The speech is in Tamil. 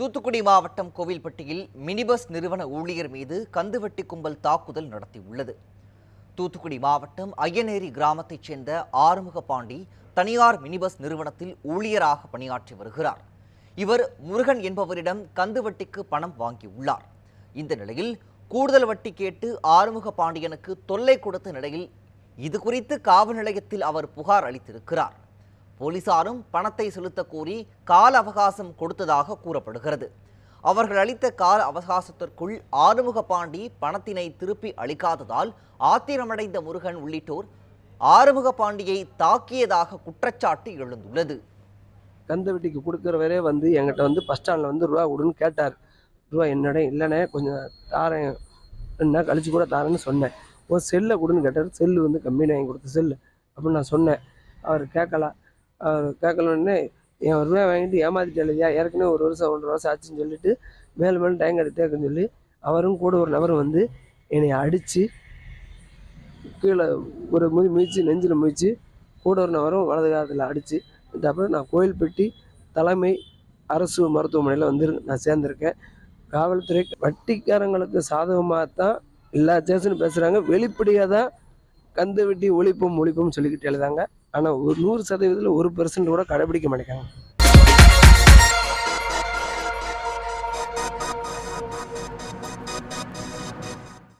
தூத்துக்குடி மாவட்டம் கோவில்பட்டியில் மினி பஸ் நிறுவன ஊழியர் மீது கந்துவட்டி கும்பல் தாக்குதல் நடத்தியுள்ளது. தூத்துக்குடி மாவட்டம் ஐயனேரி கிராமத்தைச் சேர்ந்த ஆறுமுக பாண்டி தனியார் மினிபஸ் நிறுவனத்தில் ஊழியராக பணியாற்றி வருகிறார். இவர் முருகன் என்பவரிடம் கந்துவட்டிக்கு பணம் வாங்கியுள்ளார். இந்த நிலையில் கூடுதல் வட்டி கேட்டு ஆறுமுக பாண்டியனுக்கு தொல்லை கொடுத்த நிலையில் இது குறித்து காவல் நிலையத்தில் அவர் புகார் அளித்திருக்கிறார். போலீசாரும் பணத்தை செலுத்த கோரி கால அவகாசம் கொடுத்ததாக கூறப்படுகிறது. அவர்கள் அளித்த கால அவகாசத்திற்குள் ஆறுமுக பாண்டி பணத்தினை திருப்பி அளிக்காததால் ஆத்திரமடைந்த முருகன் உள்ளிட்டோர் ஆறுமுக பாண்டியை தாக்கியதாக குற்றச்சாட்டு எழுந்துள்ளது. கந்த வீட்டுக்கு கொடுக்குறவரே வந்து எங்கிட்ட வந்து பஸ் ஸ்டாண்டில் வந்து ரூபா கொடுன்னு கேட்டார். ரூபா என்னோட இல்லைண்ணே கொஞ்சம் தாரேன் ரெண்டு நாள் கழிச்சு கூட தாரேன்னு சொன்னேன். ஒரு செல்லை கொடுன்னு கேட்டார். செல்லு வந்து கம்மியாக வாங்கி கொடுத்த செல்லு அப்படின்னு நான் சொன்னேன். அவர் கேட்கலாம். அவர் கேட்கணுன்னே என் ரூபாய் வாங்கிட்டு ஏமாத்திட்டே ஏற்கனவே ஒரு வருஷம் ஒன்றரை வருஷம் ஆச்சுன்னு சொல்லிட்டு மேலும் மேலும் டைம் எடுத்தேக்குன்னு சொல்லி அவரும் கூட ஒரு நபர் வந்து என்னை அடித்து கீழே ஒரு முதி மிதிச்சு நெஞ்சில் மிதிச்சு கூட ஒரு நபரும் வலது காலத்தில் அடித்து அப்புறம் நான் கோயில்பட்டி தலைமை அரசு மருத்துவமனையில் வந்து நான் சேர்ந்திருக்கேன். காவல்துறை வட்டிக்காரங்களுக்கு சாதகமாக தான் எல்லா ஸ்டேஷனும் பேசுகிறாங்க வெளிப்படையாக தான் கந்து வெட்டி ஒழிப்பும் ஒழிப்பும் சொல்லிக்கிட்டு எழுதாங்க. ஆனால் ஒரு நூறு சதவீதத்தில் ஒரு பெர்சன்ட் கூட கடைபிடிக்க மாட்டேங்கிறாங்க.